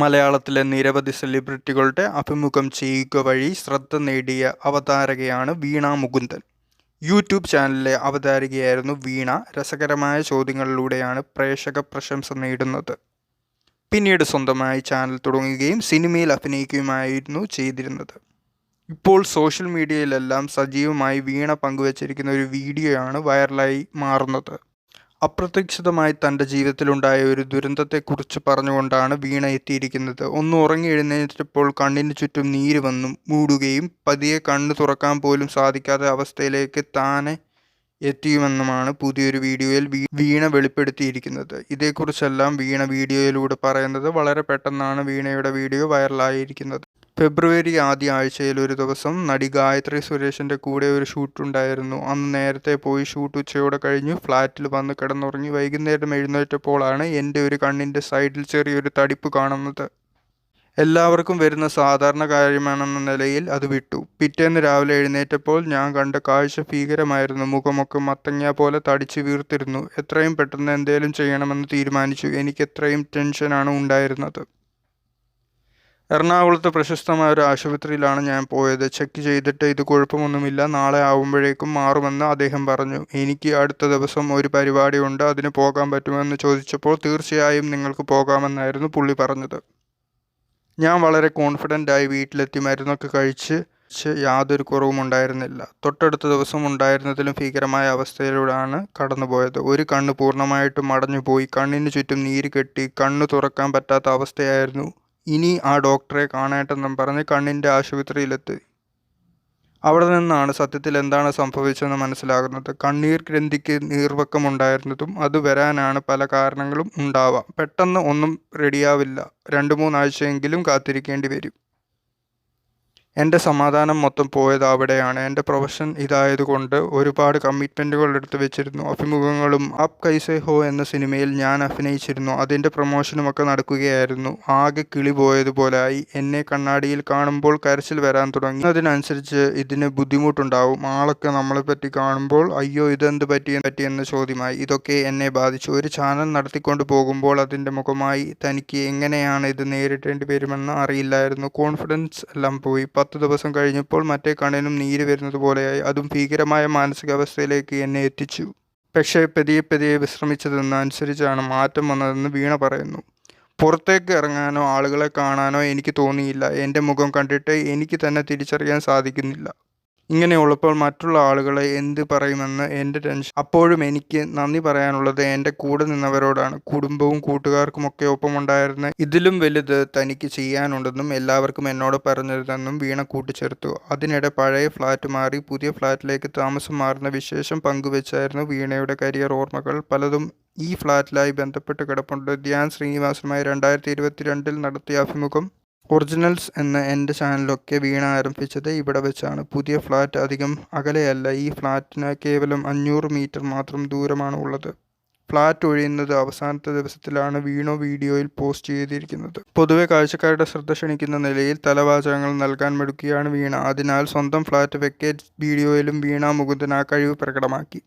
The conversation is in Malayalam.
മലയാളത്തിലെ നിരവധി സെലിബ്രിറ്റികളുടെ അഭിമുഖം ചെയ്യുക വഴി ശ്രദ്ധ നേടിയ അവതാരകയാണ് വീണ മുകുന്ദൻ. യൂട്യൂബ് ചാനലിലെ അവതാരകയായിരുന്നു വീണ. രസകരമായ ചോദ്യങ്ങളിലൂടെയാണ് പ്രേക്ഷക പ്രശംസ നേടുന്നത്. പിന്നീട് സ്വന്തമായി ചാനൽ തുടങ്ങുകയും സിനിമയിൽ അഭിനയിക്കുകയുമായിരുന്നു ചെയ്തിരുന്നത്. ഇപ്പോൾ സോഷ്യൽ മീഡിയയിലെല്ലാം സജീവമായി വീണ പങ്കുവച്ചിരിക്കുന്ന ഒരു വീഡിയോയാണ് വൈറലായി മാറുന്നത്. അപ്രതീക്ഷിതമായി തന്റെ ജീവിതത്തിലുണ്ടായ ഒരു ദുരന്തത്തെക്കുറിച്ച് പറഞ്ഞുകൊണ്ടാണ് വീണ എത്തിയിരിക്കുന്നത്. ഒന്ന് ഉറങ്ങി എഴുന്നേറ്റപ്പോൾ കണ്ണിന് ചുറ്റും നീര് വന്നു മൂടുകയും പതിയെ കണ്ണ് തുറക്കാൻ പോലും സാധിക്കാത്ത അവസ്ഥയിലേക്ക് താനെ എത്തിയുമെന്നുമാണ് പുതിയൊരു വീഡിയോയിൽ വീണ വെളിപ്പെടുത്തിയിരിക്കുന്നത്. ഇതേക്കുറിച്ചെല്ലാം വീണ വീഡിയോയിലൂടെ പറയുന്നത് വളരെ പെട്ടെന്നാണ് വീണയുടെ വീഡിയോ വൈറലായിരിക്കുന്നത്. ഫെബ്രുവരി ആദ്യ ആഴ്ചയിൽ ഒരു ദിവസം നടി ഗായത്രി സുരേഷിന്റെ കൂടെ ഒരു ഷൂട്ട് ഉണ്ടായിരുന്നു. അന്ന് നേരത്തെ പോയി ഷൂട്ട് ഉച്ചയോടെ കഴിഞ്ഞു. ഫ്ലാറ്റിൽ വന്ന് കിടന്നുറങ്ങി വൈകുന്നേരം എഴുന്നേറ്റപ്പോഴാണ് എന്റെ ഒരു കണ്ണിന്റെ സൈഡിൽ ചെറിയൊരു തടിപ്പ് കാണുന്നത്. എല്ലാവർക്കും വരുന്ന സാധാരണ കാര്യമാണെന്ന നിലയിൽ അത് വിട്ടു. പിറ്റേന്ന് രാവിലെ എഴുന്നേറ്റപ്പോൾ ഞാൻ കണ്ട കാഴ്ച ഭീകരമായിരുന്നു. മുഖമൊക്കെ മത്തങ്ങ പോലെ തടിച്ചു വീർത്തിരുന്നു. എത്രയും പെട്ടെന്ന് എന്തേലും ചെയ്യണമെന്ന് തീരുമാനിച്ചു. എനിക്ക് എത്രയും ടെൻഷനാണ് ഉണ്ടായിരുന്നത്. എറണാകുളത്ത് പ്രശസ്തമായ ഒരു ആശുപത്രിയിലാണ് ഞാൻ പോയത്. ചെക്ക് ചെയ്തിട്ട് ഇത് കുഴപ്പമൊന്നുമില്ല. നാളെ ആവുമ്പോഴേക്കും മാറുമെന്ന് അദ്ദേഹം പറഞ്ഞു. എനിക്ക് അടുത്ത ദിവസം ഒരു പരിപാടി ഉണ്ട് അതിന് പോകാൻ പറ്റുമെന്ന് ചോദിച്ചപ്പോൾ തീർച്ചയായും നിങ്ങൾക്ക് പോകാമെന്നായിരുന്നു പുള്ളി പറഞ്ഞത്. ഞാൻ വളരെ കോൺഫിഡന്റായി വീട്ടിലെത്തി. മരുന്നൊക്കെ കഴിച്ച് യാതൊരു കുറവും ഉണ്ടായിരുന്നില്ല. തൊട്ടടുത്ത ദിവസം ഉണ്ടായിരുന്നതിലും ഭീകരമായ അവസ്ഥയിലൂടെയാണ് കടന്നുപോയത്. ഒരു കണ്ണ് പൂർണമായിട്ടും അടഞ്ഞുപോയി കണ്ണിന് ചുറ്റും നീര് കെട്ടി കണ്ണ് തുറക്കാൻ പറ്റാത്ത അവസ്ഥയായിരുന്നു ഇനി ആ ഡോക്ടറെ കാണേണ്ടെന്നും പറഞ്ഞ് കണ്ണിന്റെ ആശുപത്രിയിലെത്തി. അവിടെ നിന്നാണ് സത്യത്തിൽ എന്താണ് സംഭവിച്ചതെന്ന് മനസ്സിലാകുന്നത്. കണ്ണീർ ഗ്രന്ഥിക്ക് നീർവക്കമുണ്ടായിരുന്നതും അത് വരാനാണ് പല കാരണങ്ങളും ഉണ്ടാവാം. പെട്ടെന്ന് ഒന്നും റെഡിയാവില്ല രണ്ട് മൂന്നാഴ്ചയെങ്കിലും കാത്തിരിക്കേണ്ടി വരും. എന്റെ സമാധാനം മൊത്തം പോയത് അവിടെയാണ്. എന്റെ പ്രൊഫഷൻ ഇതായതുകൊണ്ട് ഒരുപാട് കമ്മിറ്റ്മെന്റുകൾ എടുത്തു വെച്ചിരുന്നു. അഭിമുഖങ്ങളും അപ് കൈസെ ഹോ എന്ന സിനിമയിൽ ഞാൻ അഭിനയിച്ചിരുന്നു. അതിന്റെ പ്രൊമോഷനുമൊക്കെ നടക്കുകയായിരുന്നു. ആകെ കിളി പോയതുപോലായി. എന്നെ കണ്ണാടിയിൽ കാണുമ്പോൾ കരച്ചിൽ വരാൻ തുടങ്ങി. അതിനനുസരിച്ച് ഇതിന് ബുദ്ധിമുട്ടുണ്ടാവും. ആളൊക്കെ നമ്മളെ പറ്റി കാണുമ്പോൾ അയ്യോ ഇതെന്ത് പറ്റി പറ്റിയെന്ന ചോദ്യമായി. ഇതൊക്കെ എന്നെ ബാധിച്ചു. ഒരു ചാനൽ നടത്തിക്കൊണ്ട് പോകുമ്പോൾ അതിന്റെ മുഖമായി തനിക്ക് എങ്ങനെയാണ് ഇത് നേരിടേണ്ടി വരുമെന്ന് അറിയില്ലായിരുന്നു. കോൺഫിഡൻസ് എല്ലാം പോയി. പത്ത് ദിവസം കഴിഞ്ഞപ്പോൾ മറ്റേ കണ്ണിനും നീര് വരുന്നത് പോലെയായി. അതും ഭീകരമായ മാനസികാവസ്ഥയിലേക്ക് എന്നെ എത്തിച്ചു. പക്ഷേ പതിയെ പതിയെ വിശ്രമിച്ചതെന്നനുസരിച്ചാണ് മാറ്റം വന്നതെന്ന് വീണ പറയുന്നു. പുറത്തേക്ക് ഇറങ്ങാനോ ആളുകളെ കാണാനോ എനിക്ക് തോന്നിയില്ല. എന്റെ മുഖം കണ്ടിട്ട് എനിക്ക് തന്നെ തിരിച്ചറിയാൻ സാധിക്കുന്നില്ല. ഇങ്ങനെയുള്ളപ്പോൾ മറ്റുള്ള ആളുകളെ എന്ത് പറയുമെന്ന് എന്റെ ടെൻഷൻ. അപ്പോഴും എനിക്ക് നന്ദി പറയാനുള്ളത് എന്റെ കൂടെ നിന്നവരോടാണ്. കുടുംബവും കൂട്ടുകാർക്കുമൊക്കെ ഒപ്പമുണ്ടായിരുന്ന ഇതിലും വലുത് തനിക്ക് ചെയ്യാനുണ്ടെന്നും എല്ലാവർക്കും എന്നോട് പറഞ്ഞിരുന്നെന്നും വീണ കൂട്ടിച്ചേർത്തു. അതിനിടെ പഴയ ഫ്ലാറ്റ് മാറി പുതിയ ഫ്ലാറ്റിലേക്ക് താമസം മാറുന്ന വിശേഷം പങ്കുവെച്ചായിരുന്നു വീണയുടെ കരിയർ ഓർമ്മകൾ. പലതും ഈ ഫ്ലാറ്റിലായി ബന്ധപ്പെട്ട് കിടപ്പുണ്ട്. ധ്യാൻ ശ്രീനിവാസനുമായി രണ്ടായിരത്തി ഇരുപത്തിരണ്ടിൽ നടത്തിയ അഭിമുഖം ഒറിജിനൽസ് എന്ന എന്റെ ചാനലൊക്കെ വീണ ആരംഭിച്ചത് ഇവിടെ വെച്ചാണ്. പുതിയ ഫ്ലാറ്റ് അധികം അകലെയല്ല. ഈ ഫ്ലാറ്റിന് കേവലം അഞ്ഞൂറ് മീറ്റർ മാത്രം ദൂരമാണ് ഉള്ളത്. ഫ്ലാറ്റ് ഒഴിയുന്നത് അവസാനത്തെ ദിവസത്തിലാണ് വീണോ വീഡിയോയിൽ പോസ്റ്റ് ചെയ്തിരിക്കുന്നത്. പൊതുവെ കാഴ്ചക്കാരുടെ ശ്രദ്ധ ക്ഷണിക്കുന്ന നിലയിൽ തലവാചകങ്ങൾ നൽകാൻ മടുക്കുകയാണ് വീണ. അതിനാൽ സ്വന്തം ഫ്ലാറ്റ് വെക്കേറ്റ് വീഡിയോയിലും വീണ മുകുന്ദൻ ആ കഴിവ് പ്രകടമാക്കി.